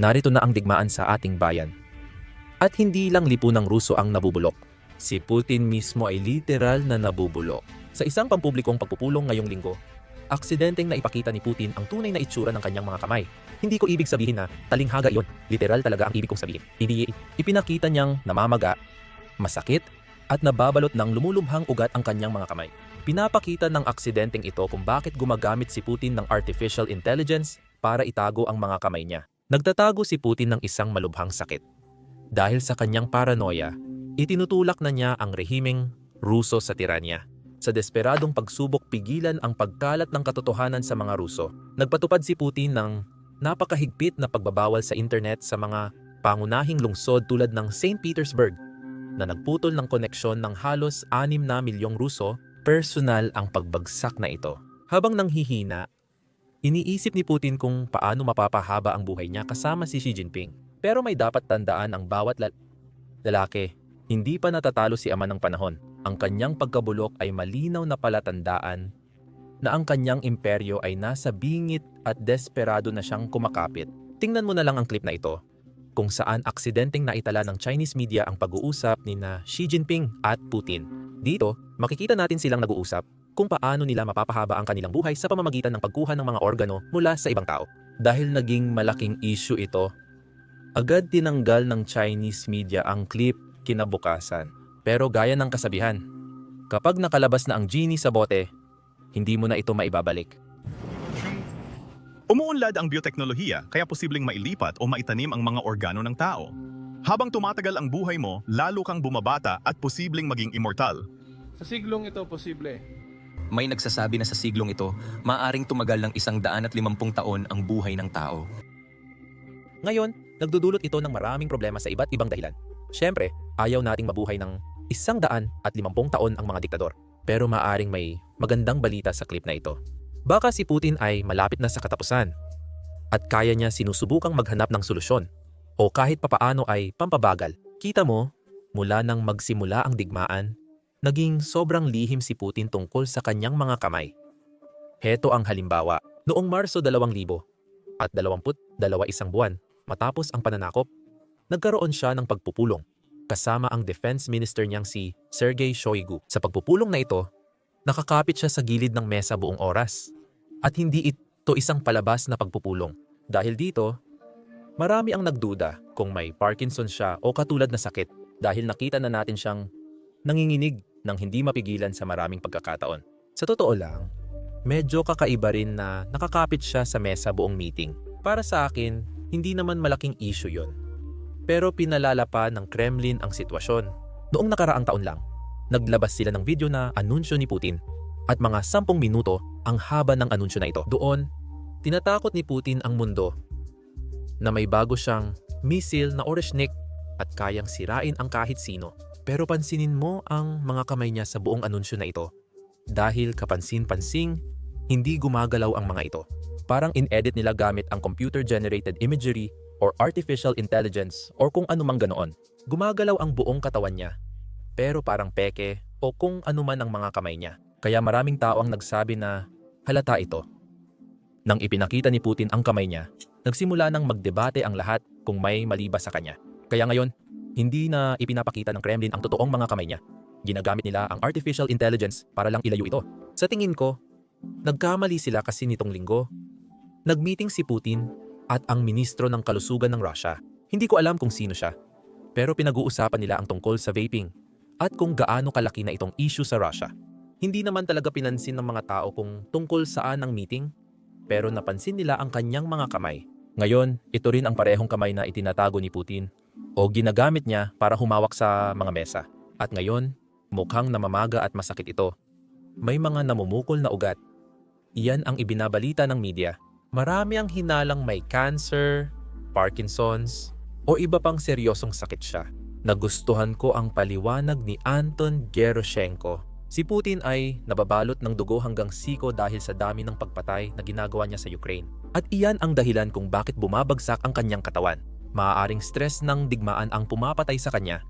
narito na ang digmaan sa ating bayan. At hindi lang lipunang Ruso ang nabubulok. Si Putin mismo ay literal na nabubulok. Sa isang pampublikong pagpupulong ngayong linggo, aksidenteng naipakita ni Putin ang tunay na itsura ng kanyang mga kamay. Hindi ko ibig sabihin na talinghaga iyon. Literal talaga ang ibig kong sabihin. Hindi, ipinakita niyang namamaga, masakit, at nababalot ng lumulubhang ugat ang kanyang mga kamay. Pinapakita ng aksidenteng ito kung bakit gumagamit si Putin ng artificial intelligence para itago ang mga kamay niya. Nagtatago si Putin ng isang malubhang sakit. Dahil sa kanyang paranoia, itinutulak na niya ang rehimeng Ruso sa tiranya. Sa desperadong pagsubok pigilan ang pagkalat ng katotohanan sa mga Ruso, nagpatupad si Putin ng napakahigpit na pagbabawal sa internet sa mga pangunahing lungsod tulad ng St. Petersburg na nagputol ng koneksyon ng halos 6 na milyong Ruso, personal ang pagbagsak na ito. Habang nanghihina, iniisip ni Putin kung paano mapapahaba ang buhay niya kasama si Xi Jinping. Pero may dapat tandaan ang bawat lal- lalaki. Hindi pa natatalo si ama ng panahon. Ang kanyang pagkabulok ay malinaw na palatandaan na ang kanyang imperyo ay nasa bingit at desperado na siyang kumakapit. Tingnan mo na lang ang clip na ito kung saan aksidenteng naitala ng Chinese media ang pag-uusap ni na Xi Jinping at Putin. Dito, makikita natin silang nag-uusap kung paano nila mapapahaba ang kanilang buhay sa pamamagitan ng pagkuha ng mga organo mula sa ibang tao. Dahil naging malaking issue ito, agad tinanggal ng Chinese media ang clip kinabukasan. Pero gaya ng kasabihan, kapag nakalabas na ang genie sa bote, hindi mo na ito maibabalik. Umuunlad ang bioteknolohiya kaya posibleng mailipat o maitanim ang mga organo ng tao. Habang tumatagal ang buhay mo, lalo kang bumabata at posibleng maging immortal. Sa siglong ito, posible. May nagsasabi na sa siglong ito, maaring tumagal ng isang daan at limampung taon ang buhay ng tao. Ngayon, nagdudulot ito ng maraming problema sa iba't ibang dahilan. Siyempre, ayaw nating mabuhay ng isang daan at limampung taon ang mga diktador. Pero maaring may magandang balita sa clip na ito. Baka si Putin ay malapit na sa katapusan at kaya niya sinusubukang maghanap ng solusyon o kahit papaano ay pampabagal. Kita mo, mula nang magsimula ang digmaan, naging sobrang lihim si Putin tungkol sa kanyang mga kamay. Heto ang halimbawa. Noong Marso 2000 at 22 isang buwan matapos ang pananakop, nagkaroon siya ng pagpupulong kasama ang defense minister niyang si Sergei Shoigu. Sa pagpupulong na ito, nakakapit siya sa gilid ng mesa buong oras. At hindi ito isang palabas na pagpupulong. Dahil dito, marami ang nagduda kung may Parkinson siya o katulad na sakit dahil nakita na natin siyang nanginginig ng hindi mapigilan sa maraming pagkakataon. Sa totoo lang, medyo kakaiba rin na nakakapit siya sa mesa buong meeting. Para sa akin, hindi naman malaking issue yon. Pero pinalala pa ng Kremlin ang sitwasyon. Noong nakaraang taon lang, naglabas sila ng video na anunsyo ni Putin at mga sampung minuto ang haba ng anunsyo na ito. Doon, tinatakot ni Putin ang mundo na may bago siyang missile na Oreshnik at kayang sirain ang kahit sino. Pero pansinin mo ang mga kamay niya sa buong anunsyo na ito. Dahil kapansin-pansing, hindi gumagalaw ang mga ito. Parang in-edit nila gamit ang computer-generated imagery or artificial intelligence or kung anumang ganoon. Gumagalaw ang buong katawan niya. Pero parang peke o kung anuman ang mga kamay niya. Kaya maraming tao ang nagsabi na halata ito. Nang ipinakita ni Putin ang kamay niya, nagsimula nang magdebate ang lahat kung may mali ba sa kanya. Kaya ngayon, hindi na ipinapakita ng Kremlin ang totoong mga kamay niya. Ginagamit nila ang artificial intelligence para lang ilayo ito. Sa tingin ko, nagkamali sila kasi nitong linggo. Nagmeeting si Putin at ang ministro ng kalusugan ng Russia. Hindi ko alam kung sino siya. Pero pinag-uusapan nila ang tungkol sa vaping at kung gaano kalaki na itong issue sa Russia. Hindi naman talaga pinansin ng mga tao kung tungkol saan ang meeting, pero napansin nila ang kanyang mga kamay. Ngayon, ito rin ang parehong kamay na itinatago ni Putin o ginagamit niya para humawak sa mga mesa. At ngayon, mukhang namamaga at masakit ito. May mga namumukol na ugat. Iyan ang ibinabalita ng media. Marami ang hinalang may cancer, Parkinson's, o iba pang seryosong sakit siya. Nagustuhan ko ang paliwanag ni Anton Geroshenko. Si Putin ay nababalot ng dugo hanggang siko dahil sa dami ng pagpatay na ginagawa niya sa Ukraine. At iyan ang dahilan kung bakit bumabagsak ang kanyang katawan. Maaaring stress ng digmaan ang pumapatay sa kanya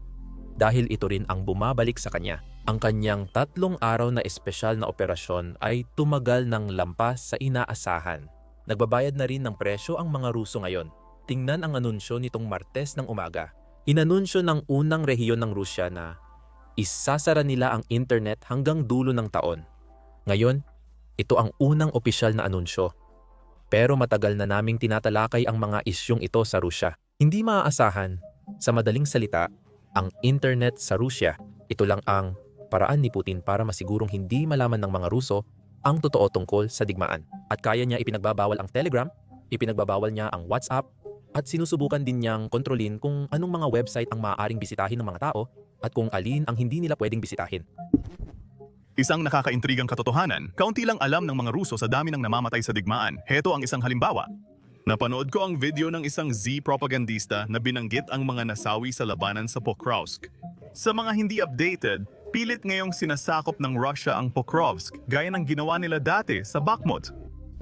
dahil ito rin ang bumabalik sa kanya. Ang kanyang tatlong araw na espesyal na operasyon ay tumagal ng lampas sa inaasahan. Nagbabayad na rin ng presyo ang mga Ruso ngayon. Tingnan ang anunsyo nitong Martes ng umaga. Inanunsyo ng unang rehiyon ng Rusya na isasara nila ang internet hanggang dulo ng taon. Ngayon, ito ang unang opisyal na anunsyo. Pero matagal na naming tinatalakay ang mga isyong ito sa Rusya. Hindi maaasahan, sa madaling salita, ang internet sa Rusya. Ito lang ang paraan ni Putin para masigurong hindi malaman ng mga Ruso ang totoo tungkol sa digmaan. At kaya niya ipinagbabawal ang Telegram, ipinagbabawal niya ang WhatsApp, at sinusubukan din niyang kontrolin kung anong mga website ang maaaring bisitahin ng mga tao at kung alin ang hindi nila pwedeng bisitahin. Isang nakakaintrigang katotohanan, kaunti lang alam ng mga Ruso sa dami ng namamatay sa digmaan. Heto ang isang halimbawa. Napanood ko ang video ng isang Z-propagandista na binanggit ang mga nasawi sa labanan sa Pokrovsk. Sa mga hindi updated, pilit ngayong sinasakop ng Russia ang Pokrovsk gaya ng ginawa nila dati sa Bakhmut.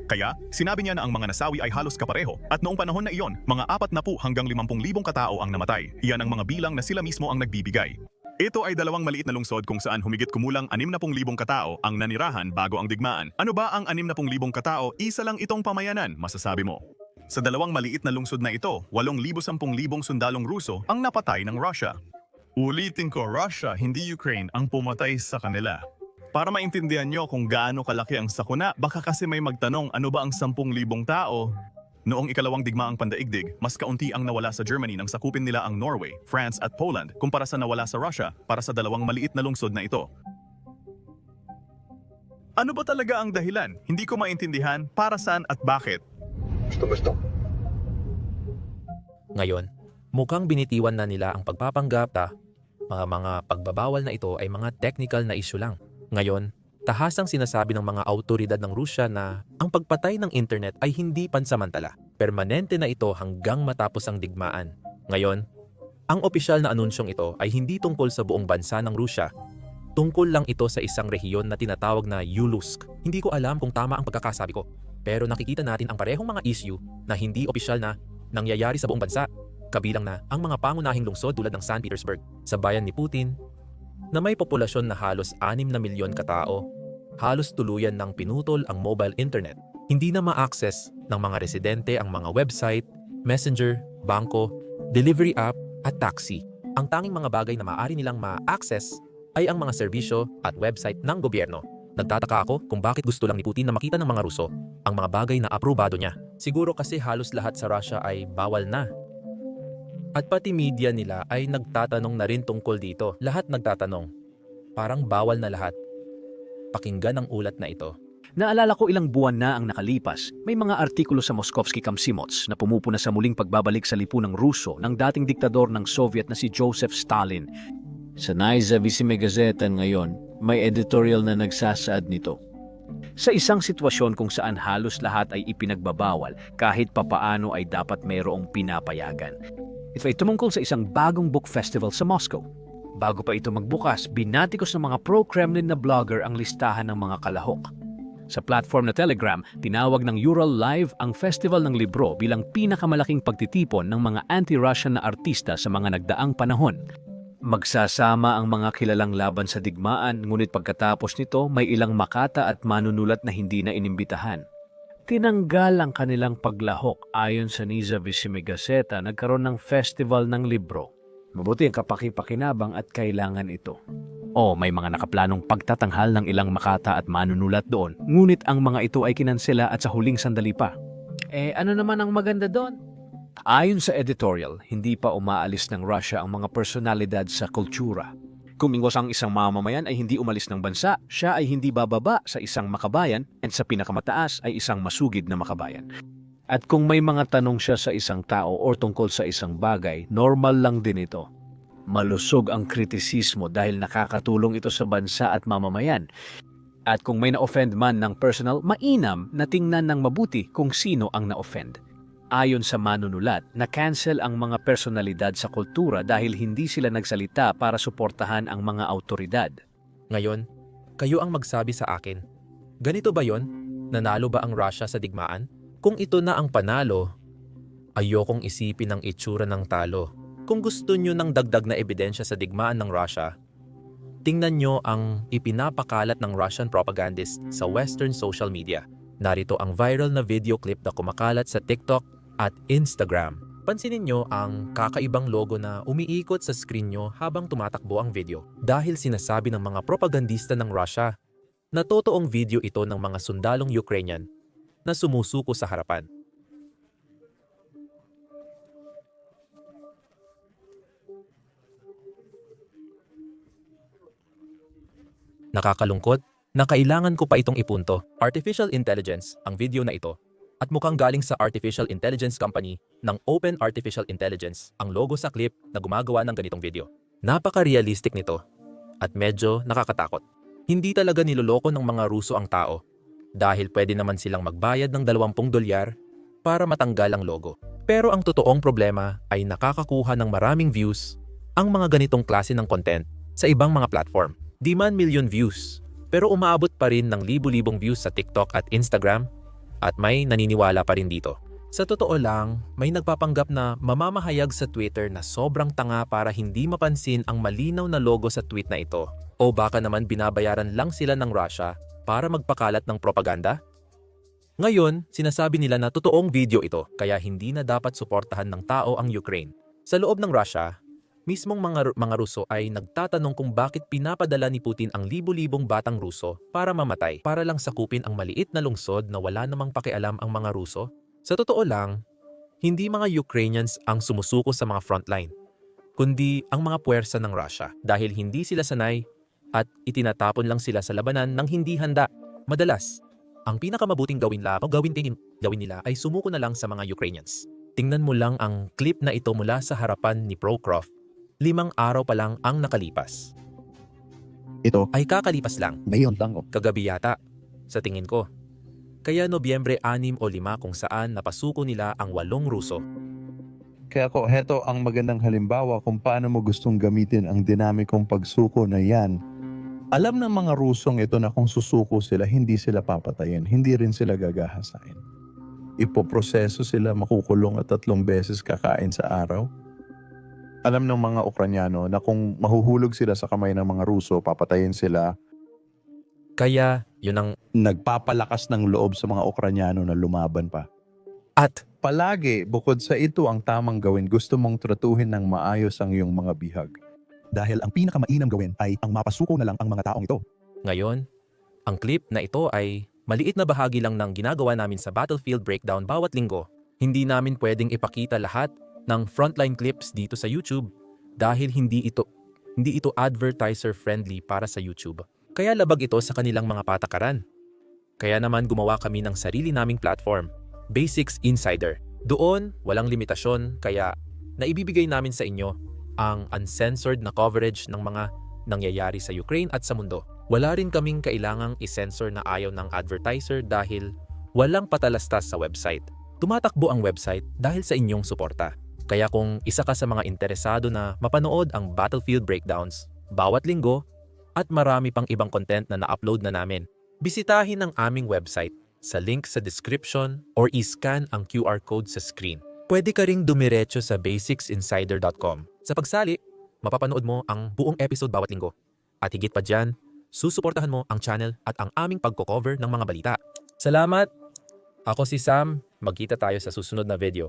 Kaya, sinabi niya na ang mga nasawi ay halos kapareho at noong panahon na iyon, mga 40 hanggang 50,000 katao ang namatay. Iyan ang mga bilang na sila mismo ang nagbibigay. Ito ay dalawang maliit na lungsod kung saan humigit kumulang 60,000 katao ang nanirahan bago ang digmaan. Ano ba ang 60,000 katao? Isa lang itong pamayanan, masasabi mo. Sa dalawang maliit na lungsod na ito, 8,000-10,000 sundalong Ruso ang napatay ng Russia. Ulitin ko, Russia, hindi Ukraine ang pumatay sa kanila. Para maintindihan nyo kung gaano kalaki ang sakuna, baka kasi may magtanong ano ba ang 10,000 tao? Noong ikalawang digmaang pandaigdig, mas kaunti ang nawala sa Germany nang sakupin nila ang Norway, France at Poland kumpara sa nawala sa Russia para sa dalawang maliit na lungsod na ito. Ano ba talaga ang dahilan? Hindi ko maintindihan para saan at bakit. Ngayon, mukhang binitiwan na nila ang pagpapanggap ta mga mga pagbabawal na ito ay mga technical na issue lang. Ngayon, tahasang sinasabi ng mga autoridad ng Rusya na ang pagpatay ng internet ay hindi pansamantala. Permanente na ito hanggang matapos ang digmaan. Ngayon, ang opisyal na anunsyong ito ay hindi tungkol sa buong bansa ng Rusya. Tungkol lang ito sa isang rehiyon na tinatawag na Yulusk. Hindi ko alam kung tama ang pagkakasabi ko. Pero nakikita natin ang parehong mga issue na hindi opisyal na nangyayari sa buong bansa. Kabilang na ang mga pangunahing lungsod tulad ng St. Petersburg sa bayan ni Putin na may populasyon na halos 6 na milyon katao. Halos tuluyan ng pinutol ang mobile internet. Hindi na ma-access ng mga residente ang mga website, messenger, bangko, delivery app at taxi. Ang tanging mga bagay na maaari nilang ma-access ay ang mga serbisyo at website ng gobyerno. Nagtataka ako kung bakit gusto lang ni Putin na makita ng mga Ruso ang mga bagay na aprobado niya. Siguro kasi halos lahat sa Russia ay bawal na at pati media nila ay nagtatanong na rin tungkol dito. Lahat nagtatanong. Parang bawal na lahat. Pakinggan ang ulat na ito. Naalala ko ilang buwan na ang nakalipas, may mga artikulo sa Moskovsky Komsomolets na pumupuna sa muling pagbabalik sa lipunang Ruso ng dating diktador ng Soviet na si Joseph Stalin. Sa Nezavisime Gazeta ngayon, may editorial na nagsasaad nito. Sa isang sitwasyon kung saan halos lahat ay ipinagbabawal, kahit papaano ay dapat mayroong pinapayagan. Ito ay tumungkol sa isang bagong book festival sa Moscow. Bago pa ito magbukas, binatikos ng mga pro-Kremlin na blogger ang listahan ng mga kalahok. Sa platform na Telegram, tinawag ng Ural Live ang Festival ng Libro bilang pinakamalaking pagtitipon ng mga anti-Russian na artista sa mga nagdaang panahon. Magsasama ang mga kilalang laban sa digmaan, ngunit pagkatapos nito may ilang makata at manunulat na hindi na inimbitahan. Tinanggal ang kanilang paglahok ayon sa Nezavisime Gazeta nagkaroon ng festival ng libro. Mabuti ang kapakipakinabang at kailangan ito. O may mga nakaplanong pagtatanghal ng ilang makata at manunulat doon, ngunit ang mga ito ay kinansela at sa huling sandali pa. Eh ano naman ang maganda doon? Ayon sa editorial, hindi pa umaalis ng Russia ang mga personalidad sa kultura. Kung mingos ang isang mamamayan ay hindi umalis ng bansa, siya ay hindi bababa sa isang makabayan and sa pinakamataas ay isang masugid na makabayan. At kung may mga tanong siya sa isang tao o tungkol sa isang bagay, normal lang din ito. Malusog ang kritisismo dahil nakakatulong ito sa bansa at mamamayan. At kung may na-offend man ng personal, mainam na tingnan ng mabuti kung sino ang na-offend. Ayon sa manunulat, na-cancel ang mga personalidad sa kultura dahil hindi sila nagsalita para suportahan ang mga autoridad. Ngayon, kayo ang magsabi sa akin. Ganito ba yon? Nanalo ba ang Russia sa digmaan? Kung ito na ang panalo, ayokong isipin ang itsura ng talo. Kung gusto nyo ng dagdag na ebidensya sa digmaan ng Russia, tingnan nyo ang ipinapakalat ng Russian propagandist sa Western social media. Narito ang viral na video clip na kumakalat sa TikTok at Instagram. Pansinin nyo ang kakaibang logo na umiikot sa screen nyo habang tumatakbo ang video. Dahil sinasabi ng mga propagandista ng Russia na totoong video ito ng mga sundalong Ukrainian na sumusuko sa harapan. Nakakalungkot na kailangan ko pa itong ipunto. Artificial Intelligence ang video na ito at mukhang galing sa Artificial Intelligence Company ng Open Artificial Intelligence ang logo sa clip na gumagawa ng ganitong video. Napaka-realistic nito at medyo nakakatakot. Hindi talaga niloloko ng mga Ruso ang tao dahil pwede naman silang magbayad ng 20 dolyar para matanggal ang logo. Pero ang totoong problema ay nakakakuha ng maraming views ang mga ganitong klase ng content sa ibang mga platform. Di man million views, pero umaabot pa rin ng libu-libong views sa TikTok at Instagram at may naniniwala pa rin dito. Sa totoo lang, may nagpapanggap na mamamahayag sa Twitter na sobrang tanga para hindi mapansin ang malinaw na logo sa tweet na ito. O baka naman binabayaran lang sila ng Russia para magpakalat ng propaganda? Ngayon, sinasabi nila na totoong video ito kaya hindi na dapat suportahan ng tao ang Ukraine. Sa loob ng Russia, mismong mga, mga Ruso ay nagtatanong kung bakit pinapadala ni Putin ang libu-libong batang Ruso para mamatay para lang sakupin ang maliit na lungsod na wala namang pakialam ang mga Ruso. Sa totoo lang, hindi mga Ukrainians ang sumusuko sa mga frontline, kundi ang mga puwersa ng Russia dahil hindi sila sanay at itinatapon lang sila sa labanan ng hindi handa. Madalas, ang pinakamabuting gawin la o gawin, tingin, gawin nila ay sumuko na lang sa mga Ukrainians. Tingnan mo lang ang clip na ito mula sa harapan ni Procroft. Limang araw pa lang ang nakalipas. Ito, Ay kakalipas lang, ngayon lang oh. kagabi yata, sa tingin ko. Kaya Nobyembre 6 o 5 kung saan napasuko nila ang walong Ruso. Kaya ko, heto ang magandang halimbawa kung paano mo gustong gamitin ang dinamikong pagsuko na yan. Alam ng mga Rusong ito na kung susuko sila, hindi sila papatayin, hindi rin sila gagahasain. Ipoproseso sila, makukulong at tatlong beses kakain sa araw. Alam ng mga Ukranyano na kung mahuhulog sila sa kamay ng mga Ruso, papatayin sila. Kaya yun ang Nagpapalakas ng loob sa mga Ukranyano na lumaban pa. at Palagi, bukod sa ito ang tamang gawin, gusto mong tratuhin ng maayos ang iyong mga bihag. Dahil ang pinakamainam gawin ay ang mapasuko na lang ang mga taong ito. Ngayon, ang clip na ito ay maliit na bahagi lang ng ginagawa namin sa Battlefield Breakdown bawat linggo. Hindi namin pwedeng ipakita lahat ng frontline clips dito sa YouTube dahil hindi ito hindi ito advertiser friendly para sa YouTube. Kaya labag ito sa kanilang mga patakaran. Kaya naman gumawa kami ng sarili naming platform, Basics Insider. Doon, walang limitasyon kaya naibibigay namin sa inyo ang uncensored na coverage ng mga nangyayari sa Ukraine at sa mundo. Wala rin kaming kailangang isensor na ayaw ng advertiser dahil walang patalastas sa website. Tumatakbo ang website dahil sa inyong suporta. Kaya kung isa ka sa mga interesado na mapanood ang Battlefield Breakdowns bawat linggo at marami pang ibang content na na-upload na namin, bisitahin ang aming website sa link sa description or iscan ang QR code sa screen. Pwede ka ring dumiretso sa basicsinsider.com. Sa pagsali, mapapanood mo ang buong episode bawat linggo. At higit pa dyan, susuportahan mo ang channel at ang aming pagko-cover ng mga balita. Salamat! Ako si Sam, magkita tayo sa susunod na video.